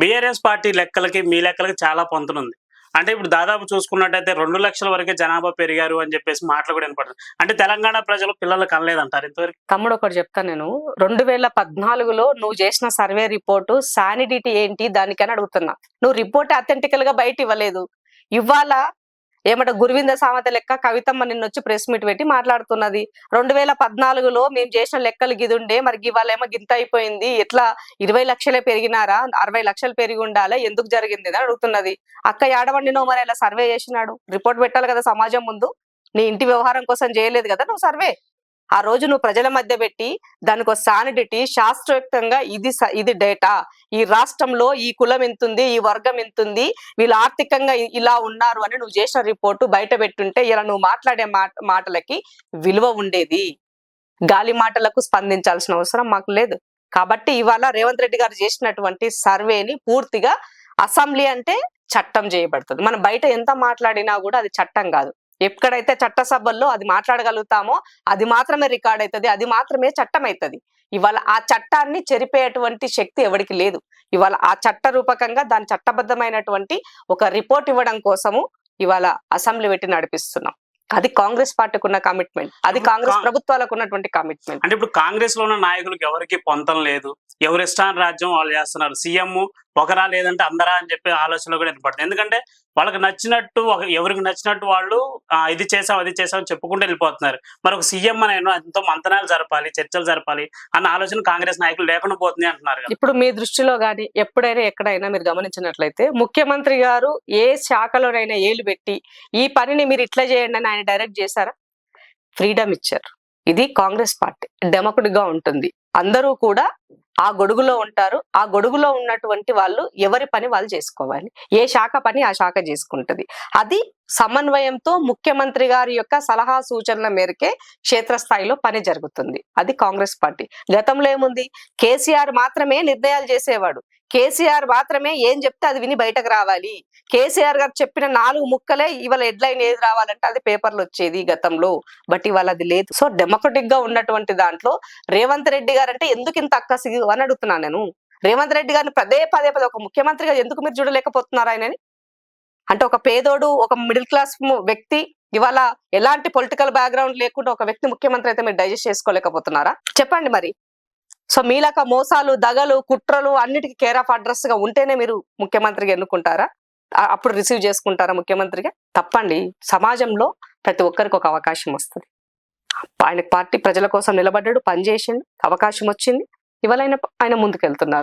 BRS party లెక్కలకి మీ లెక్కలకి చాలా పొంతనుంది. అంటే ఇప్పుడు దాదాపు చూసుకున్నట్టయితే రెండు లక్షల వరకే జనాభా పెరిగారు అని చెప్పేసి మాటలు కూడా వినపడుతుంది అంటే తెలంగాణ ప్రజలు పిల్లలు కనలేదంటారు ఇంతవరకు? తమ్ముడు ఒకటి చెప్తాను నేను. రెండు వేల పద్నాలుగులో నువ్వు చేసిన సర్వే రిపోర్టు శానిడిటీ ఏంటి దానికని అడుగుతున్నా. నువ్వు రిపోర్ట్ అథెంటికల్గా బయట ఇవ్వలేదు ఇవాళ ఏమంట గురువింద సామెత లెక్క కవితమ్మ నిన్న వచ్చి ప్రెస్ మీట్ పెట్టి మాట్లాడుతున్నది. రెండు వేల పద్నాలుగులో మేము చేసిన లెక్కలు గిదుండే మరి ఇవాళ ఏమో గింత అయిపోయింది. ఎట్లా ఇరవై లక్షలే పెరిగినారా? అరవై లక్షలు పెరిగి ఉండాలా? ఎందుకు జరిగింది అని అడుగుతున్నది. అక్క ఏడవండినో మరి ఇలా సర్వే చేసినాడు? రిపోర్ట్ పెట్టాలి కదా సమాజం ముందు. నీ ఇంటి వ్యవహారం కోసం చేయలేదు కదా నువ్వు సర్వే? ఆ రోజు నువ్వు ప్రజల మధ్య పెట్టి దానికి ఒక సానిడిటీ శాస్త్రయుక్తంగా ఇది ఇది డేటా. ఈ రాష్ట్రంలో ఈ కులం ఎంతుంది ఈ వర్గం ఎంతుంది వీళ్ళు ఆర్థికంగా ఇలా ఉన్నారు అని నువ్వు చేసిన రిపోర్టు బయట పెట్టుంటే ఇలా నువ్వు మాట్లాడే మాటలకి విలువ ఉండేది. గాలి మాటలకు స్పందించాల్సిన అవసరం మాకు లేదు. కాబట్టి ఇవాళ రేవంత్ రెడ్డి గారు చేసినటువంటి సర్వేని పూర్తిగా అసెంబ్లీ అంటే చట్టం చేయబడుతుంది. మనం బయట ఎంత మాట్లాడినా కూడా అది చట్టం కాదు. ఎక్కడైతే చట్టసభల్లో అది మాట్లాడగలుగుతామో అది మాత్రమే రికార్డ్ అవుతుంది అది మాత్రమే చట్టం అవుతుంది ఇవాళ ఆ చట్టాన్ని చెరిపేటువంటి శక్తి ఎవరికి లేదు. ఇవాళ ఆ చట్ట రూపకంగా దాని చట్టబద్ధమైనటువంటి ఒక రిపోర్ట్ ఇవ్వడం కోసము ఇవాళ అసెంబ్లీ పెట్టి నడిపిస్తున్నాం. అది కాంగ్రెస్ పార్టీకి ఉన్న కమిట్మెంట్ అది కాంగ్రెస్ ప్రభుత్వాలకు ఉన్నటువంటి కమిట్మెంట్. అంటే ఇప్పుడు కాంగ్రెస్లో ఉన్న నాయకులకు ఎవరికి పొంతం లేదు. ఎవరి ఇష్టాన్ని రాజ్యం వాళ్ళు చేస్తున్నారు. సీఎం ఒకరా లేదంటే అందరా అని చెప్పి ఆలోచనలు కూడా ఏర్పడుతుంది ఎందుకంటే వాళ్ళకి నచ్చినట్టు ఎవరికి నచ్చినట్టు వాళ్ళు ఇది చేసాం అది చేసాం చెప్పుకుంటూ వెళ్ళిపోతున్నారు. మరి ఒక సీఎం అని ఎంతో మంతనాలు జరపాలి చర్చలు జరపాలి అన్న ఆలోచన కాంగ్రెస్ నాయకులు లేకుండా పోతుంది అంటున్నారు ఇప్పుడు మీ దృష్టిలో గాని ఎప్పుడైనా ఎక్కడైనా మీరు గమనించినట్లయితే ముఖ్యమంత్రి గారు ఏ శాఖలోనైనా ఏలు పెట్టి ఈ పనిని మీరు ఇట్లా చేయండి అని ఆయన డైరెక్ట్ చేశారా? ఫ్రీడమ్ ఇచ్చారు. ఇది కాంగ్రెస్ పార్టీ. డెమోక్రటిక్గా ఉంటుంది. అందరూ కూడా ఆ గొడుగులో ఉంటారు. ఆ గొడుగులో ఉన్నటువంటి వాళ్ళు ఎవరి పని వాళ్ళు చేసుకోవాలి. ఏ శాఖ పని ఆ శాఖ చేసుకుంటది. అది సమన్వయంతో ముఖ్యమంత్రి గారి యొక్క సలహా సూచనల మేరకే క్షేత్రస్థాయిలో పని జరుగుతుంది. అది కాంగ్రెస్ పార్టీ. గతంలో ఏముంది? కేసీఆర్ మాత్రమే నిర్ణయాలు చేసేవాడు. కేసీఆర్ మాత్రమే ఏం చెప్తే అది విని బయటకు రావాలి. కేసీఆర్ గారు చెప్పిన నాలుగు ముక్కలే ఇవాళ హెడ్లైన్ ఏది రావాలంటే అది పేపర్లు వచ్చేది గతంలో. బట్ ఇవాళ అది లేదు. సో డెమోక్రటిక్గా ఉన్నటువంటి దాంట్లో రేవంత్ రెడ్డి గారు అంటే ఎందుకు ఇంత అక్కసి అని అడుగుతున్నాను నేను. రేవంత్ రెడ్డి గారిని పదే పదే పదే ఒక ముఖ్యమంత్రిగా ఎందుకు మీరు చూడలేకపోతున్నారు ఆయనని? అంటే ఒక పేదోడు ఒక మిడిల్ క్లాస్ వ్యక్తి ఇవాళ ఎలాంటి పొలిటికల్ బ్యాక్గ్రౌండ్ లేకుండా ఒక వ్యక్తి ముఖ్యమంత్రి అయితే మీరు డైజెస్ట్ చేసుకోలేకపోతున్నారా? చెప్పండి మరి. సో మీలాక మోసాలు దగలు కుట్రలు అన్నిటికీ కేర్ ఆఫ్ అడ్రస్గా ఉంటేనే మీరు ముఖ్యమంత్రిగా ఎన్నుకుంటారా? అప్పుడు రిసీవ్ చేసుకుంటారా ముఖ్యమంత్రిగా? తప్పండి. సమాజంలో ప్రతి ఒక్కరికి ఒక అవకాశం వస్తుంది. ఆయన పార్టీ ప్రజల కోసం నిలబడ్డాడు పనిచేసిండు అవకాశం వచ్చింది. ఇవాళ ఆయన ఆయన ముందుకెళ్తున్నారు.